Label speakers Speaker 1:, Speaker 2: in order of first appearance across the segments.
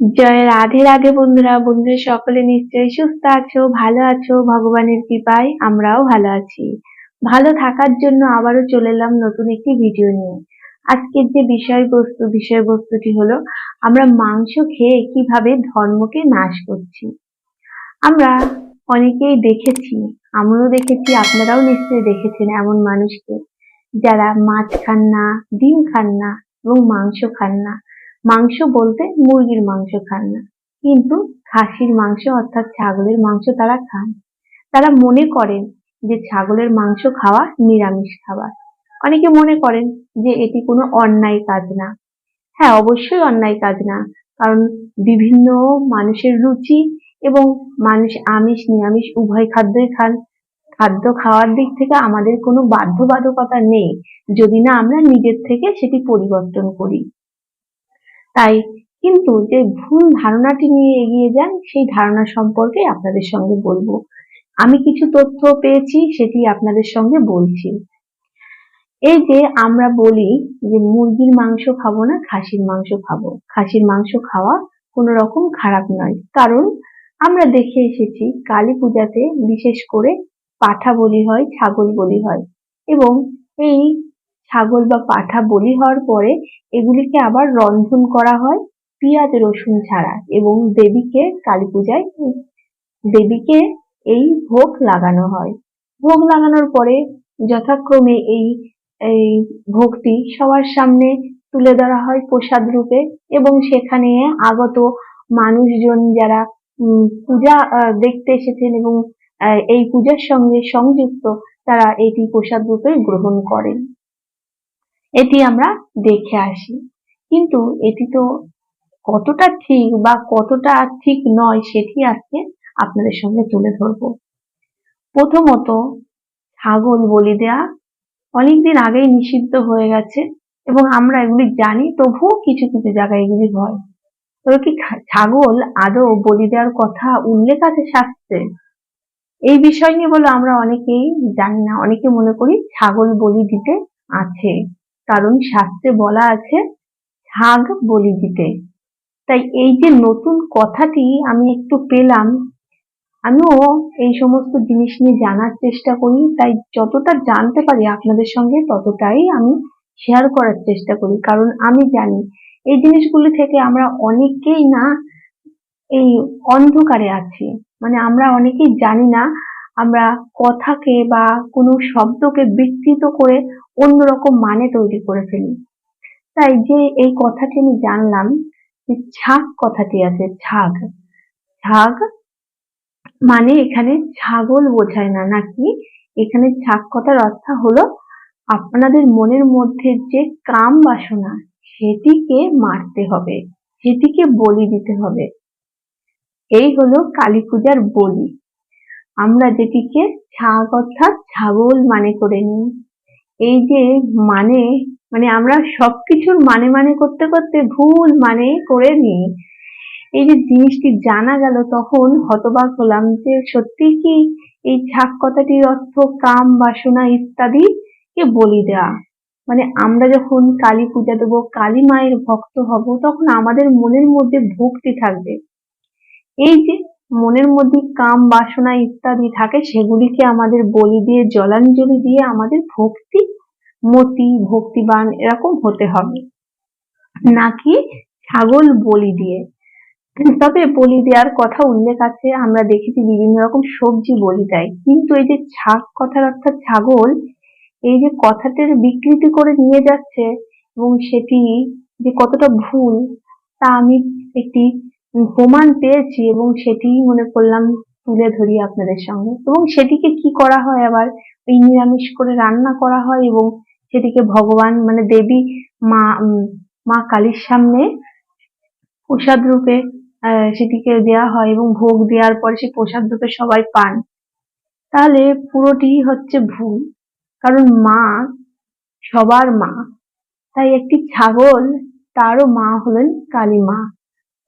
Speaker 1: জয় রাধে রাধে বন্ধুরা বন্ধুরা সকলে নিশ্চয়ই সুস্থ আছো, ভালো আছো? ভগবানের কৃপায় আমরাও ভালো আছি। ভালো থাকার জন্য আবারও চলে এলাম নতুন একটি ভিডিও নিয়ে। আজকের যে বিষয়বস্তু, বিষয়বস্তুটি হলো, আমরা মাংস খেয়ে কীভাবে ধর্মকে নাশ করছি। আমরা অনেকেই দেখেছি আমরাও দেখেছি, আপনারাও নিশ্চয়ই দেখেছেন এমন মানুষকে, যারা মাছ খান না, ডিম খান না এবং মাংস খান না। মাংস বলতে মুরগির মাংস খান না। কিন্তু খাসির মাংস অর্থাৎ ছাগলের মাংস তারা খান তারা মনে করেন যে ছাগলের মাংস খাওয়া নিরামিষ খাবার। অনেকে মনে করেন যে এটি কোনো অন্যায় কাজ না। হ্যাঁ অবশ্যই অন্যায় কাজ না। কারণ বিভিন্ন মানুষের রুচি এবং মানুষ আমিষ, নিরামিষ উভয় খাদ্যই খান। খাদ্য খাওয়ার দিক থেকে আমাদের কোনো বাধ্যবাধকতা নেই। যদি না আমরা নিজের থেকে সেটি পরিবর্তন করি। তাই কিন্তু যে ভুল ধারণাটি নিয়ে এগিয়ে যান, সেই ধারণা সম্পর্কে আপনাদের সঙ্গে বলব। আমি কিছু তথ্য পেয়েছি, সেটি আপনাদের সঙ্গে বলছি। এই যে আমরা বলি যে মুরগির মাংস খাব না, খাসির মাংস খাব। খাসির মাংস খাওয়া কোনো রকম খারাপ নয়। কারণ আমরা দেখে এসেছি কালী পূজাতে বিশেষ করে পাঠা বলি হয়, ছাগল বলি হয়। এবং এই ছাগল বা পাঠা বলি হওয়ার পরে এগুলিকে আবার রন্ধন করা হয় পেঁয়াজ, রসুন ছাড়া এবং দেবীকে কালী পূজায় দেবীকে এই ভোগ লাগানো হয়। ভোগ লাগানোর পরে যথাক্রমে এই এই ভোগটি সবার সামনে তুলে ধরা হয় প্রসাদ রূপে এবং সেখানে আগত মানুষজন যারা পূজা দেখতে এসেছেন এবং এই পূজার সঙ্গে সংযুক্ত তারা এটি প্রসাদ রূপে গ্রহণ করেন। এটি আমরা দেখে আসি। কিন্তু এটি তো কতটা ঠিক বা কতটা ঠিক নয় সেটি আজকে আপনাদের সঙ্গে তুলে ধরব। প্রথমত, ছাগল বলি দেয়া অনেকদিন আগেই নিষিদ্ধ হয়ে গেছে এবং আমরা এগুলি জানি, তবুও কিছু কিছু জায়গায় এগুলি হয়। তবে কি ছাগল আদৌ বলি দেওয়ার কথা উল্লেখ আছে শাস্ত্রে? এই বিষয় নিয়ে বলে আমরা অনেকেই জানি না, অনেকে মনে করি ছাগল বলি দিতে আছে। কারণ শাস্ত্রে বলা আছে ছাগ বলি দিতে। তাই এই যে নতুন কথাটি আমি একটু পেলাম, আমিও এই সমস্ত জিনিস নিয়ে জানার চেষ্টা করি। তাই যতটা জানতে পারি আপনাদের সঙ্গে, ততটাই আমি শেয়ার করার চেষ্টা করি। কারণ আমি জানি, এই জিনিসগুলি থেকে আমরা অনেকেই না, এই অন্ধকারে আছি। মানে আমরা অনেকেই জানি না আমরা কথাকে বা কোনো শব্দকে বিকৃত করে অন্যরকম মানে তৈরি করে ফেলি। তাই যে এই কথাটি আমি জানলাম যে ছাগ কথাটি আছে, ছাগ। ছাগ মানে এখানে ছাগল বোঝায় না, নাকি? এখানে ছাগ কথার অর্থ হলো আপনাদের মনের মধ্যে যে কাম বাসনা, সেটিকে মারতে হবে, সেটিকে বলি দিতে হবে। এই হলো কালী পূজার বলি। আমরা যেটিকে ছাগ অর্থাৎ ছাগল মানে করে নিই। এই যে মানে মানে আমরা সবকিছুর মানে মানে করতে করতে ভুল মানে করে নিই। এই যে জিনিসটি জানা গেল তখন হতবাক হলাম যে সত্যি কি এই ছাক কথাটির অর্থ কাম, বাসনা ইত্যাদি কে বলি দেওয়া মানে আমরা যখন কালী পূজা দেবো, কালী মায়ের ভক্ত হব, তখন আমাদের মনের মধ্যে ভক্তি থাকবে। এই যে মনের মধ্যে কাম বাসনা ইত্যাদি থাকে, সেগুলিকে আমাদের বলি দিয়ে, জলাঞ্জলি দিয়ে আমাদের ভক্তি, মতি, ভক্তিবান এরকম হতে হবে। নাকি ছাগল বলি দিয়ে। তবে বলি দেওয়ার কথা উল্লেখ আছে, আমরা দেখেছি বিভিন্ন রকম সবজি বলি দেয়। কিন্তু এই যে ছাগ কথার অর্থাৎ ছাগল, এই যে কথাটির বিকৃতি করে নিয়ে যাচ্ছে এবং সেটি যে কতটা ভুল, তা আমি একটি প্রমাণ পেয়েছি এবং সেটি মনে করলাম তুলে ধরি আপনাদের সঙ্গে এবং সেটিকে কি করা হয় আবার? ওই নিরামিষ করে রান্না করা হয় এবং সেটিকে ভগবান মানে দেবী মা মা কালীর সামনে প্রসাদ রূপে সেটিকে দেওয়া হয় এবং ভোগ দেওয়ার পরে সে প্রসাদ রূপে সবাই পান। তাহলে পুরোটি হচ্ছে ভুল, কারণ মা সবার মা। তাই একটি ছাগল, তারও মা হলেন কালী মা।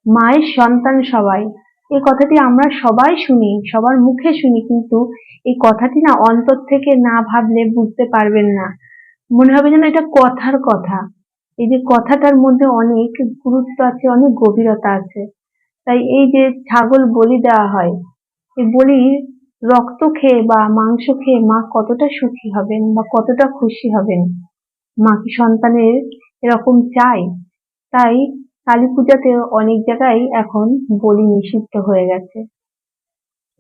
Speaker 1: মায়ের সন্তান সবাই। এই কথাটি আমরা সবাই শুনি, সবার মুখে শুনি, কিন্তু এই কথাটি না অন্তর থেকে না ভাবলে বুঝতে পারবেন না। মনে হবে যেন এটা কথার কথা। এই যে কথাটার মধ্যে অনেক গুরুত্ব আছে, অনেক গভীরতা আছে। তাই এই যে ছাগল বলি দেওয়া হয়, এই বলির রক্ত খেয়ে বা মাংস খেয়ে মা কতটা সুখী হবেন বা কতটা খুশি হবেন? মা কি সন্তানের এরকম চাই তাই কালী পূজাতে অনেক জায়গায় এখন বলি নিষিদ্ধ হয়ে গেছে।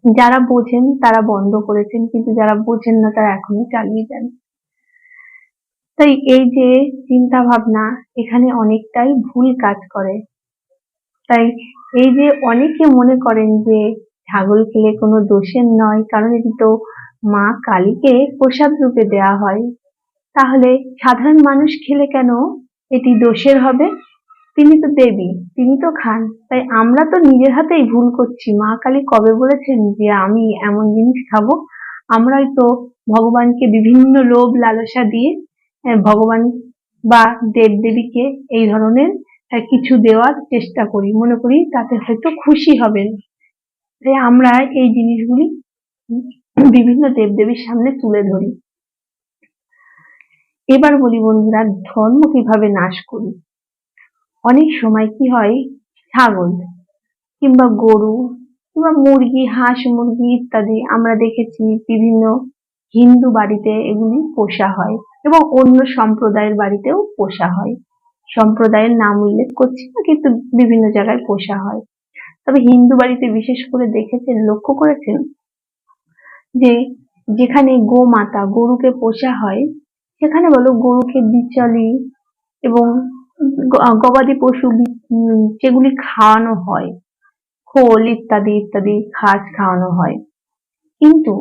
Speaker 1: যারা বোঝেন তারা বন্ধ করেছেন, কিন্তু যারা বোঝেন না তারা এখনও চালিয়ে যান। তাই এই যে চিন্তা ভাবনা এখানে অনেকটাই ভুল কাজ করে। তাই এই যে অনেকে মনে করেন যে ছাগল খেলে কোনো দোষের নয়, কারণ এটি তো মা কালীকে প্রসাদ রূপে দেয়া হয়, তাহলে সাধারণ মানুষ খেলে কেন এটি দোষের হবে? তিনি তো দেবী, তিনি তো খান। তাই আমরা তো নিজের হাতেই ভুল করছি। মা কালী কবে বলেছেন যে আমি এমন জিনিস খাব? আমরাই তো ভগবানকে বিভিন্ন লোভ লালসা দিয়ে ভগবান বা দেব দেবীকে এই ধরনের কিছু দেওয়ার চেষ্টা করি। মনে করি তাতে হয়তো খুশি হবেন। তাই আমরা এই জিনিসগুলি বিভিন্ন দেবদেবীর সামনে তুলে ধরি। এবার বলি বন্ধুরা, ধর্ম কীভাবে নাশ করি? অনেক সময় কি হয়, ছাগল কিংবা গরু কিংবা মুরগি, হাঁস, মুরগি ইত্যাদি আমরা দেখেছি বিভিন্ন হিন্দু বাড়িতে এগুলি পোষা হয় এবং অন্য সম্প্রদায়ের বাড়িতেও পোষা হয়। সম্প্রদায়ের নাম উল্লেখ করছি না, কিন্তু বিভিন্ন জায়গায় পোষা হয়। তবে হিন্দু বাড়িতে বিশেষ করে দেখেছেন, লক্ষ্য করেছেন যে যেখানে গোমাতা গরুকে পোষা হয়, সেখানে বলো গরুকে বিচালি এবং গবাদি পশু যেগুলি খাওয়ানো হয়। খোল ইত্যাদি ইত্যাদি ঘাস খাওয়ানো হয়। কিন্তু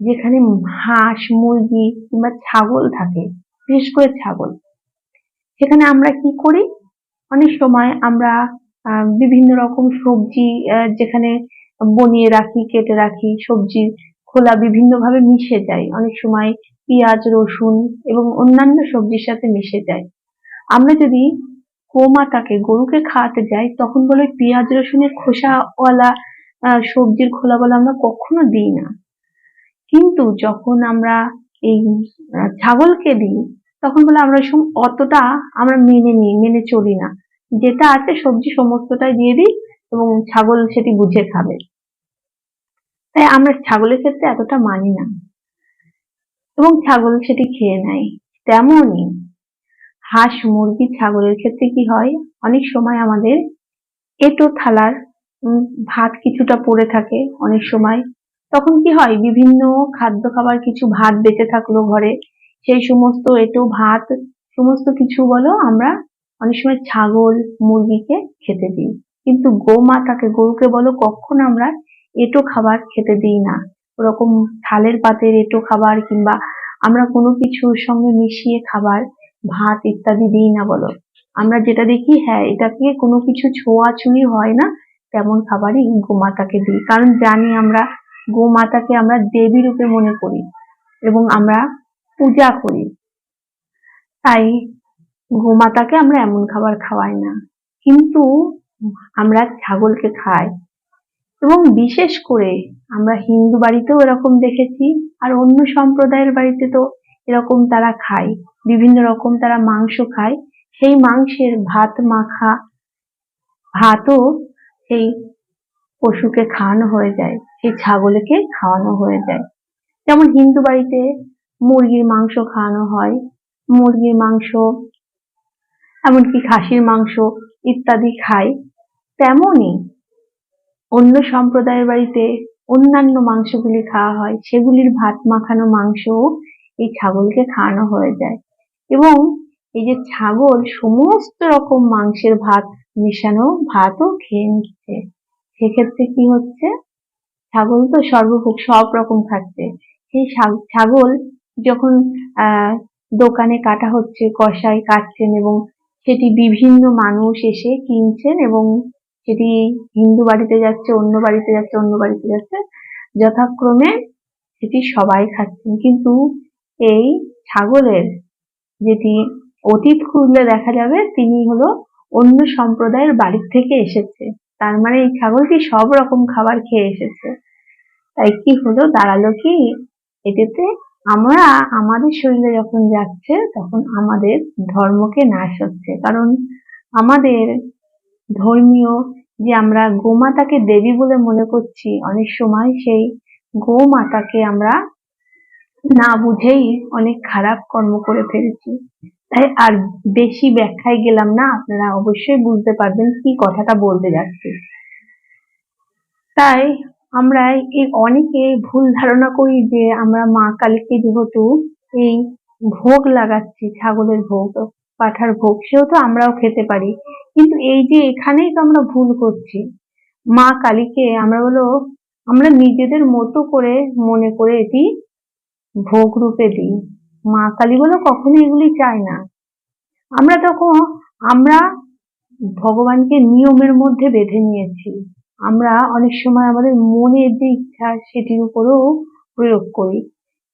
Speaker 1: যেখানে হাঁস, মুরগি কিংবা ছাগল থাকে, বিশেষ করে ছাগল, সেখানে আমরা কি করি? অনেক সময় আমরা বিভিন্ন রকম সবজি যেখানে বনিয়ে রাখি, কেটে রাখি সবজির খোলা বিভিন্ন ভাবে মিশে যায়। অনেক সময় পেঁয়াজ, রসুন এবং অন্যান্য সবজির সাথে মিশে যায়। আমরা যদি গোমাতাকে, গরুকে খাওয়াতে যাই, তখন বলে পেঁয়াজ, রসুনের খোসাওয়ালা সবজির খোলা বলা আমরা কখনো দিই না। কিন্তু যখন আমরা এই ছাগলকে দিই, তখন বলে আমরা সব অতটা আমরা মেনে নিই, মেনে চলি না। যেটা আছে সবজি সমস্তটাই দিয়ে দিই এবং ছাগল সেটি বুঝে খাবে। তাই আমরা ছাগলের ক্ষেত্রে এতটা মানি না। এবং ছাগল সেটি খেয়ে নেয়। তেমনই হাঁস, মুরগি, ছাগলের ক্ষেত্রে কি হয়? অনেক সময় আমাদের এঁটো থালার ভাত কিছুটা পড়ে থাকে অনেক সময়। তখন কি হয়? বিভিন্ন খাদ্য খাবার কিছু ভাত বেঁচে থাকল ঘরে। সেই সমস্ত এঁটো, ভাত, সমস্ত কিছু বলো আমরা অনেক সময় ছাগল, মুরগিকে খেতে দিই। কিন্তু গোমাতাকে, গরুকে বলো কখন আমরা এঁটো খাবার খেতে দিই না। ওরকম থালের পাতের এঁটো খাবার কিংবা আমরা কোনো কিছুর সঙ্গে মিশিয়ে খাবার ভাত ইত্যাদি দিই না বলো। আমরা যেটা দেখি হ্যাঁ এটাকে কোনো কিছু ছোঁয়াছুঁয়ি হয় না, তেমন খাবারই গোমাতাকে দিই। কারণ জানি আমরা গোমাতাকে আমরা দেবী রূপে মনে করি এবং আমরা পূজা করি। তাই গোমাতাকে আমরা এমন খাবার খাওয়াই না। কিন্তু আমরা ছাগলকে খাই এবং বিশেষ করে আমরা হিন্দু বাড়িতেও এরকম দেখেছি, আর অন্য সম্প্রদায়ের বাড়িতে তো এরকম তারা খায়, বিভিন্ন রকম তারা মাংস খায়। সেই মাংসের ভাত মাখা, ভাতও সেই পশুকে খাওয়ানো হয়ে যায়, সেই ছাগলকে খাওয়ানো হয়ে যায়। যেমন হিন্দু বাড়িতে মুরগির মাংস খাওয়ানো হয়, মুরগির মাংস, এমনকি খাসির মাংস ইত্যাদি খায়। তেমনই অন্য সম্প্রদায়ের বাড়িতে অন্যান্য মাংসগুলি খাওয়া হয়, সেগুলির ভাত মাখানো মাংসও এই ছাগলকে খাওয়ানো হয়ে যায়। এবং এই যে ছাগল সমস্ত রকম মাংসের ভাত মেশানো, ভাতও খেয়ে নিচ্ছে। সেক্ষেত্রে কি হচ্ছে? ছাগল তো সর্বভোগ সব রকম খাচ্ছে। সেই ছাগল যখন দোকানে কাটা হচ্ছে, কসাই কাটছেন এবং সেটি বিভিন্ন মানুষ এসে কিনছেন এবং সেটি হিন্দু বাড়িতে যাচ্ছে, অন্য বাড়িতে যাচ্ছে, অন্য বাড়িতে যাচ্ছে, যথাক্রমে সেটি সবাই খাচ্ছেন। কিন্তু এই ছাগলের যেটি অতীত খুঁজলে দেখা যাবে, তিনি হলো অন্য সম্প্রদায়ের বাড়ি থেকে এসেছে। তার মানে এই ছাগলটি সব রকম খাবার খেয়ে এসেছে। তাই কি হলো? দাঁড়াল কি? এটাতে আমরা আমাদের শরীরে যখন যাচ্ছে, তখন আমাদের ধর্মকে নাশ হচ্ছে। কারণ আমাদের ধর্মীয় যে আমরা গোমাতাকে দেবী বলে মনে করছি, অনেক সময় সেই গোমাতাকে আমরা না বুঝেই অনেক খারাপ কর্ম করে ফেলেছি। তাই আর বেশি ব্যাখ্যায় গেলাম না, আপনারা অবশ্যই বুঝতে পারবেন কি কথাটা বলতে যাচ্ছি। তাই আমরা এই অনেকে ভুল ধারণা করি যে আমরা মা কালীকে যেহেতু এই ভোগ লাগাচ্ছি, ছাগলের ভোগ, পাঠার ভোগ, সেহেতু আমরাও খেতে পারি। কিন্তু এই যে এখানেই তো আমরা ভুল করছি। মা কালীকে আমরা হলো, আমরা নিজেদের মতো করে মনে করে এটি ভোগ রূপে দিই। মা কালী বলে কখনো এগুলি চায় না। আমরা তখন, আমরা ভগবানকে নিয়মের মধ্যে বেঁধে নিয়েছি। আমরা অনেক সময় আমাদের মনের যে ইচ্ছা সেটির উপরেও প্রয়োগ করি।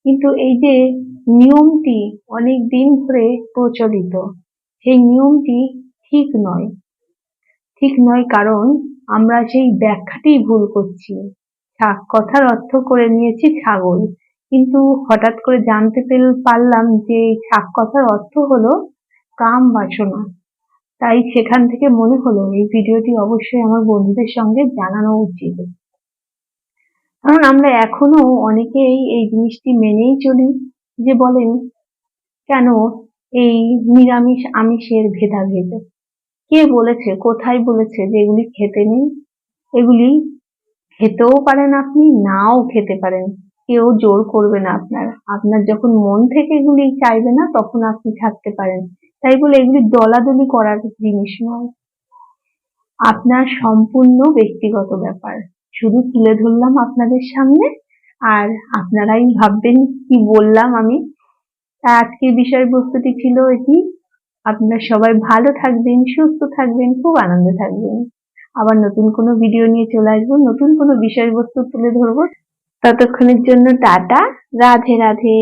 Speaker 1: কিন্তু এই যে নিয়মটি অনেক দিন ধরে প্রচলিত, সেই নিয়মটি ঠিক নয়। ঠিক নয় কারণ আমরা সেই ব্যাখ্যাটি ভুল করছি। কথার অর্থ করে নিয়েছি ছাগল। কিন্তু হঠাৎ করে জানতে পেল- পারলাম যে ছাক কথার অর্থ হলো কাম বাসনা। তাই সেখান থেকে মনে হলো এই ভিডিওটি অবশ্যই আমার বন্ধুদের সঙ্গে জানানো উচিত। কারণ আমরা এখনও অনেকেই এই জিনিসটি মেনেই চলি যে বলেন, কেন এই নিরামিষ আমিষের ভেদাভেদ? কে বলেছে, কোথায় বলেছে যে এগুলি খেতে নেই? এগুলি খেতেও পারেন আপনি, নাও খেতে পারেন। কেউ জোর করবে না আপনার। আপনার যখন মন থেকে এগুলি চাইবে না, তখন আপনি থাকতে পারেন। তাই বলে এগুলি দলাদলি করার জিনিস নয়। আপনার সম্পূর্ণ ব্যক্তিগত ব্যাপার। শুধু তুলে ধরলাম আপনাদের সামনে, আর আপনারাই ভাববেন, কি বললাম আমি? আজকের বিষয়বস্তুটি ছিল এটি। আপনারা সবাই ভালো থাকবেন, সুস্থ থাকবেন, খুব আনন্দে থাকবেন। আবার নতুন কোনো ভিডিও নিয়ে চলে আসব, নতুন কোনো বিষয়বস্তু তুলে ধরবো। ততক্ষণের জন্য টাটা। রাধে রাধে।